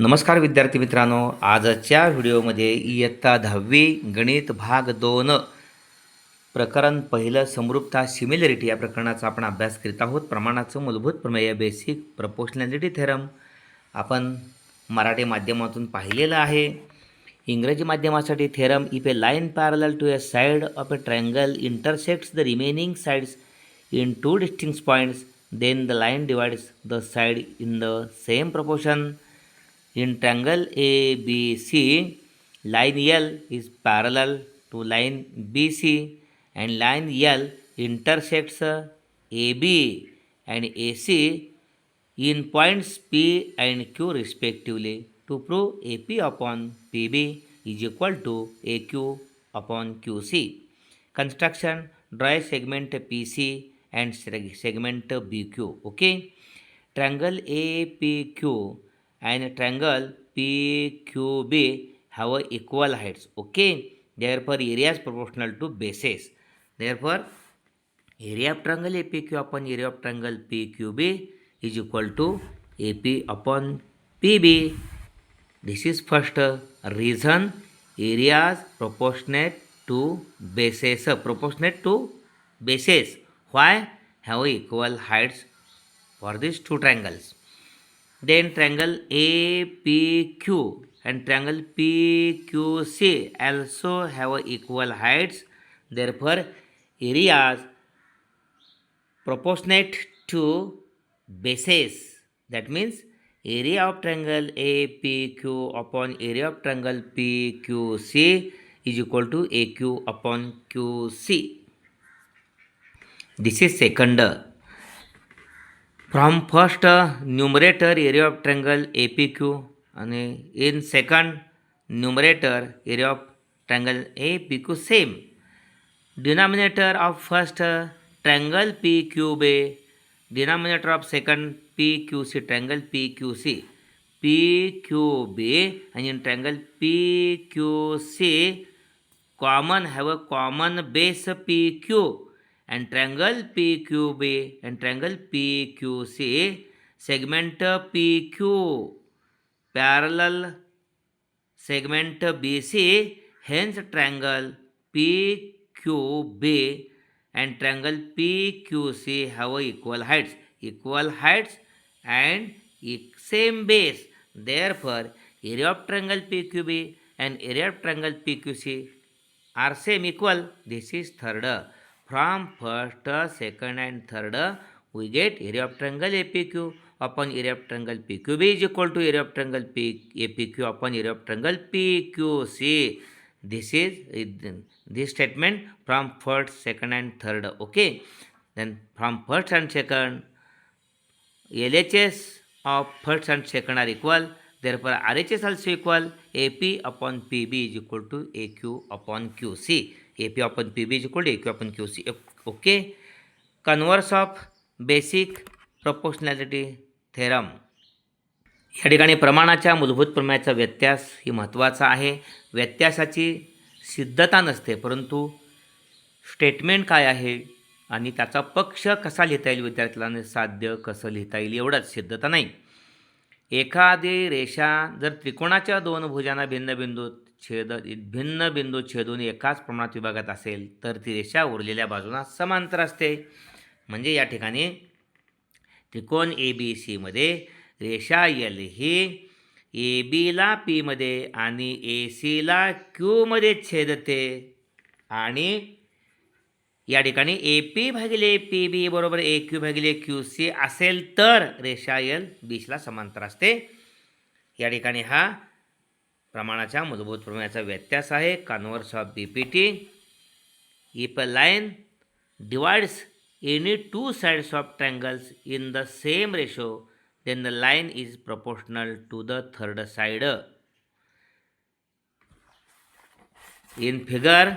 नमस्कार विद्यार्थी मित्रांनो आजच्या व्हिडिओमध्ये इयत्ता दहावी गणित भाग दोन प्रकरण पहिलं समृपता सिमिलरिटी या प्रकरणाचा आपण अभ्यास करीत आहोत प्रमाणाचं मूलभूत प्रमेय बेसिक प्रपोशनॅलिटी थेरम आपण मराठी माध्यमातून पाहिलेलं आहे इंग्रजी माध्यमासाठी theorem if a line parallel to a side of a triangle intersects the remaining sides in two distinct points then the line divides the side in the same proportion In triangle ABC, line L is parallel to line BC and line L intersects AB and AC in points P and Q respectively. To prove AP upon PB is equal to AQ upon QC. Construction draw segment PC and segment BQ. Okay, triangle APQ and triangle PQB have a equal heights. Okay. Therefore, area is proportional to bases. Therefore, area of triangle APQ upon area of triangle PQB is equal to AP upon PB. This is first reason areas proportionate to bases. Proportionate to bases. Why have equal heights for these two triangles? then triangle APQ and triangle PQC also have equal heights. Therefore, areas proportionate to bases. That means area of triangle APQ upon area of triangle PQC is equal to AQ upon QC. This is second from first numerator area of triangle A P Q आणि in second numerator area of triangle A P Q same denominator of first triangle P Q B denominator of second P Q C triangle P Q C P Q B आणि in triangle P Q C common have a common base P Q and triangle PQB and triangle PQC segment PQ parallel segment BC hence triangle PQB and triangle PQC have equal heights equal heights and same base therefore area of triangle PQB and area of triangle PQC are same equal this is third from first, second and third, we get area of triangle APQ upon area of triangle PQB is equal to area of triangle P, APQ upon area of triangle PQC. This is this statement from first, second and third. Okay. Then from first and second, LHS of first and second are equal. Therefore, RHS also equal AP upon PB is equal to AQ upon QC. A P आपण P B equal to A Q आपण Q C okay converse of basic proportionality theorem या ठिकाणी प्रमाणाच्या मूलभूत प्रमाणाचा व्यत्यास ही महत्त्वाचा आहे व्यत्यासाची सिद्धता नसते परंतु स्टेटमेंट काय आहे आणि त्याचा पक्ष कसा लिहिता येईल विद्यार्थ्याला साध्य कसं लिहिता येईल एवढंच सिद्धता नाही एखादी रेषा जर त्रिकोणाच्या दोन भुजांना भिन्न बिंदूत छेद भिन्न बिंदू छेदून एकाच प्रमाणात विभागात असेल तर ती रेषा उरलेल्या बाजूंना समांतर असते म्हणजे या ठिकाणी त्रिकोण ए बी सीमध्ये रेषा एल ही ए बीला पीमध्ये आणि ए सीला क्यूमध्ये छेदते आणि या ठिकाणी ए पी भागिले पी बी बरोबर ए क्यू भागिले क्यू सी असेल तर रेषा एल बीचला समांतर असते या ठिकाणी हा प्रमाणाच्या मूलभूत प्रमाणाचा व्यत्यास आहे converse of B P T if a line divides any two sides of triangles in the same ratio then the line is proportional to the third side in figure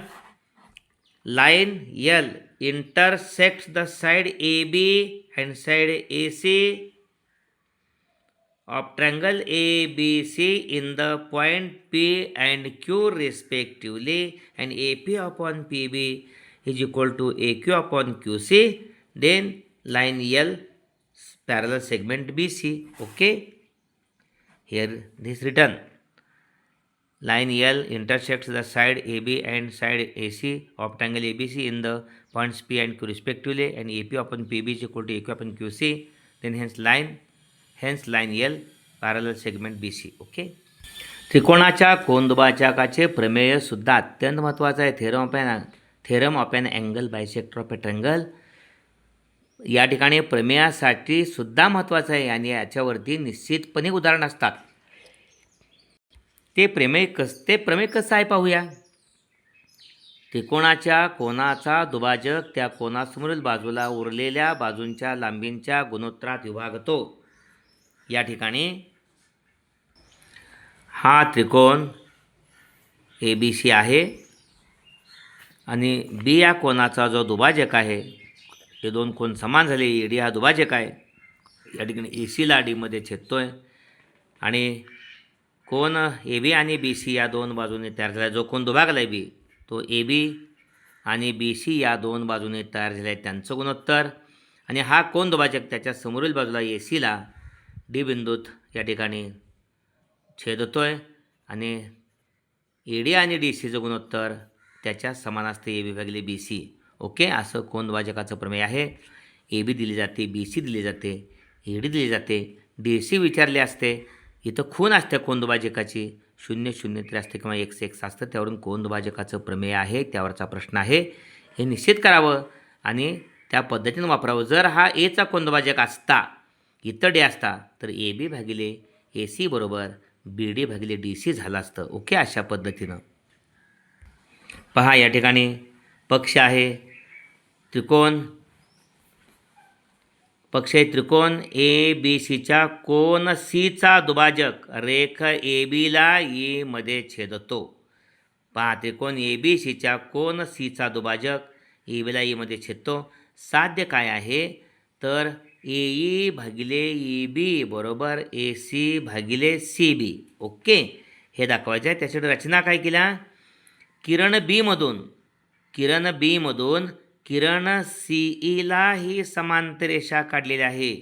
line L intersects the side A B and side A C of triangle ABC in the point P and Q respectively and AP upon PB is equal to AQ upon QC then line L parallel segment BC okay here this written line L intersects the side AB and side AC of triangle ABC in the points P and Q respectively and AP upon PB is equal to AQ upon QC then hence line hence line L parallel segment B C okay त्रिकोणाच्या प्रमेय प्रमेयसुद्धा अत्यंत महत्त्वाचं आहे theorem of an theorem of an angle bisector of triangle या ठिकाणी प्रमेयासाठी सुद्धा महत्त्वाचं आहे आणि याच्यावरती निश्चितपणे उदाहरण असतात ते प्रमेय कस ते प्रमेय कसं आहे पाहूया त्रिकोणाच्या कोणाचा दुभाजक त्या कोणासमोरील बाजूला उरलेल्या बाजूंच्या लांबींच्या गुणोत्तरात विभागतो या ठिकाणी हा त्रिकोण ए बी सी आहे आणि बी या कोणाचा जो दुभाजक आहे हे दोन कोण समान झाले ए डी हा दुभाजक आहे या ठिकाणी ए सीला डीमध्ये छेदतो आहे आणि कोण ए बी आणि बी सी या दोन बाजूने तयार झाला जो कोण दुभागला आहे बी तो ए बी आणि बी सी या दोन बाजूने तयार झाला आहे त्यांचं गुणोत्तर आणि हा कोण दुभाजक त्याच्या समोरील बाजूला ए सीला डी बिंदूत या ठिकाणी छेद होतो आहे आणि ए डी आणि डी सीचं गुणोत्तर त्याच्या समान असते ए बी भागले बी सी ओके असं कोण प्रमेय आहे ए बी दिली जाते बी सी दिली जाते ए डी दिली जाते डी सी विचारली असते इथं खून असते कोण शून्य शून्य तरी असते किंवा एक्स एक्स असतं त्यावरून कोंदवाजकाचं प्रमेय आहे त्यावरचा प्रश्न आहे हे निश्चित करावं आणि त्या पद्धतीनं वापरावं जर हा एचा कोण असता इतर डे असता तर ए बी भागिले ए सी बरोबर बी डी भागिले डी सी झालं असतं ओके अशा पद्धतीनं पहा या ठिकाणी पक्ष आहे त्रिकोण पक्ष आहे त्रिकोण ए बी सीच्या कोण सीचा दुभाजक रेख ए बीला ई मध्ये छेदतो पहा त्रिकोण ए बी सीच्या कोण सीचा दुभाजक ए बीला ईमध्ये छेदतो साध्य काय आहे तर ए ई भागिले ई बी बरोबर ए सी भागिले सी बी ओके हे दाखवायचं आहे त्यासाठी रचना काय केल्या किरण बीमधून किरण बीमधून किरण सी ईला ही समांतरेषा काढलेली आहे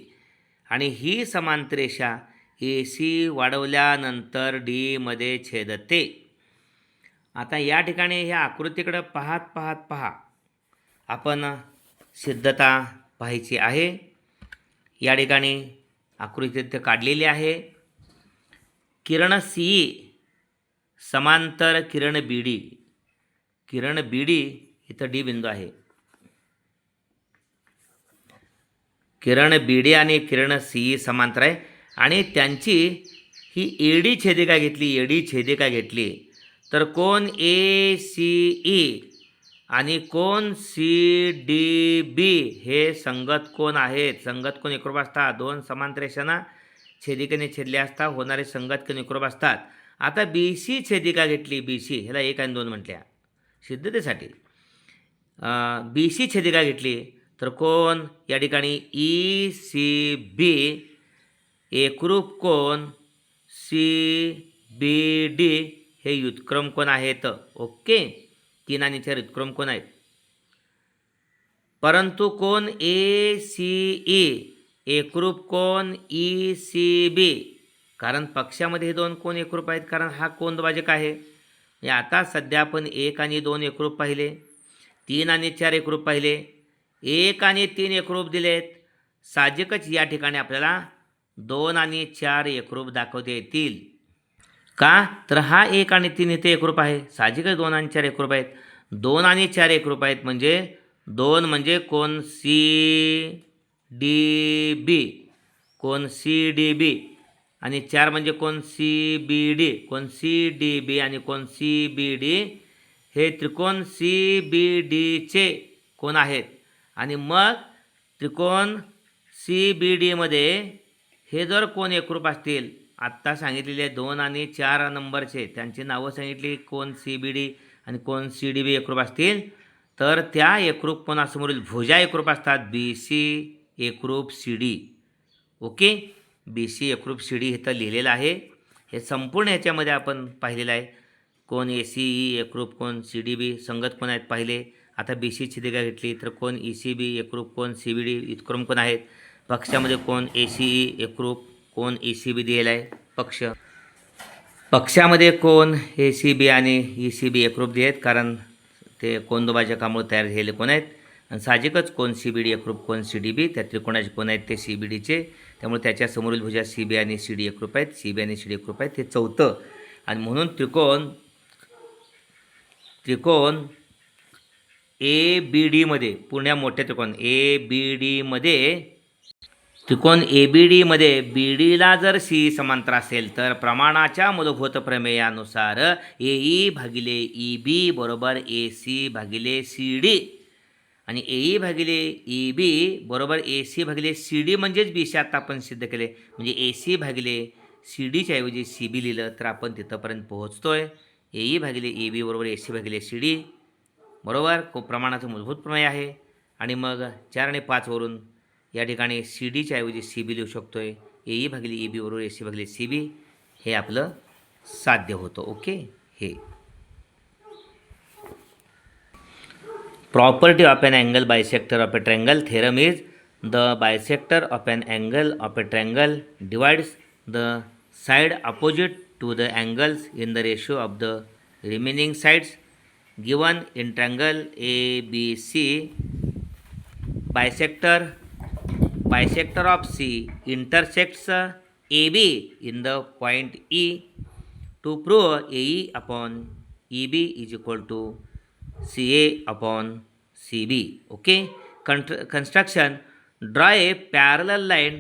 आणि ही समांतरेषा ए सी वाढवल्यानंतर डीमध्ये छेदते आता या ठिकाणी ह्या आकृतीकडं पाहत पाहत पहा आपण सिद्धता पाहायची आहे या ठिकाणी आकृती तिथे काढलेली आहे किरण सी समांतर किरण बी डी किरण बी डी इथं डी बिंदू आहे किरण बी डी आणि किरण सी समांतर आहे आणि त्यांची ही ए डी छेदिका घेतली ए डी छेदिका घेतली तर कोण ए सी ई आणि कोण सी डी बी हे संगत कोण आहेत संगत कोण एकरूप असतात दोन समांतरेषणा छेदिकेने छेदले असता होणारे संगत कोण एकरूप असतात आता बी सी छेदिका घेतली बी सी ह्याला एक आणि दोन म्हटल्या सिद्धतेसाठी बी सी छेदिका घेतली तर कोण या ठिकाणी ई सी बी एकरूप कोण सी बी डी हे युत्क्रम कोण आहेत ओके तीन आणि चार विक्रम कोण आहेत परंतु कोण ए सी ई एकरूप कोण ई सी बी कारण पक्षामध्ये हे दोन कोण एकरूप आहेत कारण हा कोण द्वाजक आहे आता सध्या आपण एक आणि दोन एकरूप पाहिले तीन आणि चार एकरूप पाहिले एक आणि तीन एकरूप दिलेत साहजिकच या ठिकाणी आपल्याला दोन आणि चार एकरूप दाखवता येतील का तर हा एक आणि तीन इथे एकरूप आहे साहजिकच दोन आणि चार एकरूप आहेत दोन आणि चार एकरूप आहेत म्हणजे दोन म्हणजे कोण सी डी बी कोण सी डी बी आणि चार म्हणजे कोण सी बी डी कोण सी डी बी आणि कोण सी बी डी हे त्रिकोण सी बी डीचे कोण आहेत आणि मग त्रिकोण सी बी डीमध्ये हे जर कोण एकरूप असतील आत्ता सांगितलेले दोन आणि चार नंबरचे त्यांची नावं सांगितली कोण सी बी डी आणि कोण सी डी बी एकरूप असतील तर त्या एकरूप कोणासमोरील भुजा एकरूप असतात बी सी एकरूप C D okay B C एकरूप सी डी इथं लिहिलेलं आहे हे संपूर्ण ह्याच्यामध्ये आपण पाहिलेलं आहे कोण ए सी ई एकरूप कोण सी डी बी संगत कोण आहेत पाहिले आता बी सी दिगा घेतली तर कोण ई सी बी एकरूप कोण सी बी डी इतक्रम कोण आहेत पक्षामध्ये कोण ए सी ई एकरूप कोण ए e सी बी दिलेला आहे पक्ष पक्षामध्ये कोण ए सी बी आणि ई सी बी एकरूप आहेत कारण ते कोंदोबाच्या कामावर तयार झालेले कोण आहेत आणि साहजिकच कोण सी बी डी एकरूप कोण सी डी बी त्या त्रिकोणाचे कोण आहेत ते सी बी डीचे त्यामुळे त्याच्या समोरील भुजा सी बी आणि सी डी एकरूप आहेत सी बी आणि सी डी एकरूप आहेत ते चौथं आणि म्हणून त्रिकोण त्रिकोण ए बी डीमध्ये पुण्या मोठ्या त्रिकोण ए बी डीमध्ये त्रिकोण ए बी डीमध्ये बी डीला जर सी समांतर असेल तर प्रमाणाच्या मूलभूत प्रमेयानुसार ए ई e भागिले ई e बी बरोबर ए सी भागिले सी डी आणि ए ई e भागिले ई बी बरोबर ए सी भागिले सी डी म्हणजेच बी सी आता आपण सिद्ध केले म्हणजे ए सी भागिले सी डीच्या ऐवजी सी बी लिहिलं तर आपण तिथंपर्यंत पोहोचतो आहे ए ई भागिले ई बी बरोबर ए सी भागिले सी डी बरोबर को प्रमाणाचं मूलभूत प्रमेय आहे आणि मग चार आणि पाचवरून या ठिकाणी सी डीच्या ऐवजी सी बी लिहू शकतो आहे ए ई भागली ई बी बरोबर ए सी भागली सी बी हे आपलं साध्य होतं ओके हे property of an angle bisector of a triangle theorem is the bisector of an angle of a triangle divides the side opposite to the angles in the ratio of the remaining sides given in triangle A B C bisector bisector of C intersects AB in the point E to prove AE upon EB is equal to CA upon CB. Okay. construction draw a parallel line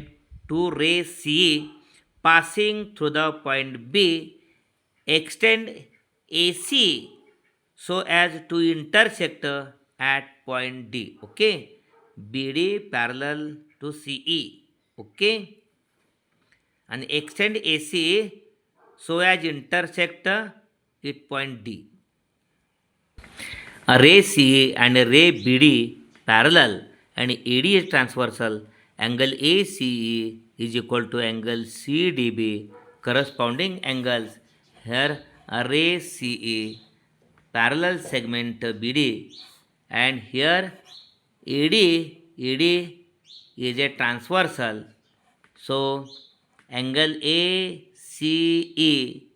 to ray CE passing through the point B. Extend AC so as to intersect at point D. Okay. BD parallel to C E okay आणि extend A C so as intersect it point D ray C A and ray B D parallel and A D is transversal angle A C E is equal to angle C D B corresponding angles here ray C E parallel segment B D and here A D A D is a transversal. So angle ACE is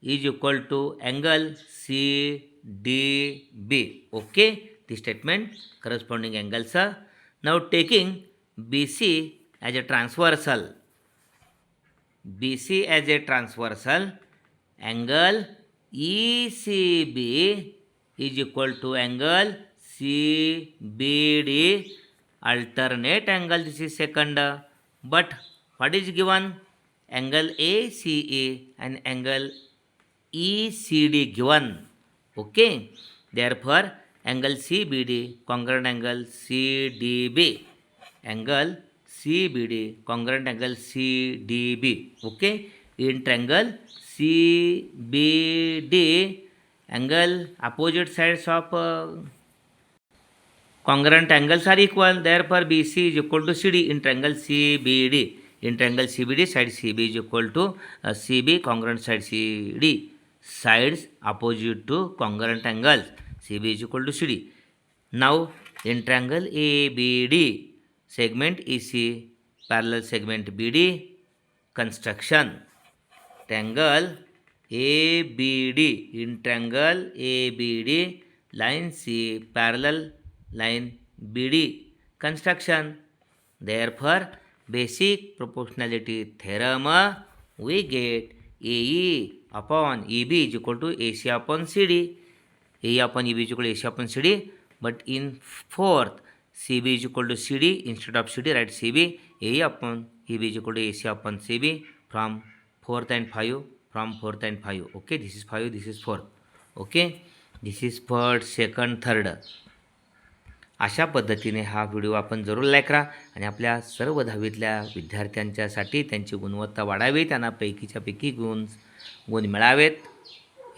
equal to angle CDB. Okay, the statement corresponding angles are. Now taking BC as a transversal. BC as a transversal, angle ECB is equal to angle CBD alternate angle this is second but what is given angle ACE and angle ECD given okay therefore angle CBD congruent angle CDB angle CBD congruent angle CDB okay in triangle CBD angle opposite sides of uh, congruent angles are equal therefore BC is equal to CD in triangle CBD in triangle CBD side CB is equal to uh, CB congruent side CD sides opposite to congruent angles CB is equal to CD now in triangle ABD segment EC parallel segment BD construction triangle ABD in triangle ABD line C parallel Line BD, construction. Therefore, basic proportionality theorem we get AE upon EB is equal to AC upon CD. AE upon EB is equal to AC upon CD. But in fourth, CB is equal to CD. Instead of CD, write CB. AE upon EB is equal to AC upon CB from 4th and 5. From 4th and 5. Okay, this is 5, this is 4. Okay, this is 1st, 2nd, 3rd. अशा पद्धतीने हा video आपण जरूर like करा आणि आपल्या सर्व दहावीतल्या विद्यार्थ्यांच्यासाठी त्यांची गुणवत्ता वाढावी त्यांना पैकीच्या पैकी गुण गुण मिळावेत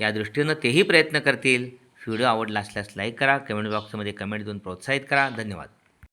या दृष्टीनं तेही प्रयत्न करतील व्हिडिओ आवडला असल्यास लाईक करा कमेंट बॉक्समध्ये कमेंट देऊन प्रोत्साहित करा धन्यवाद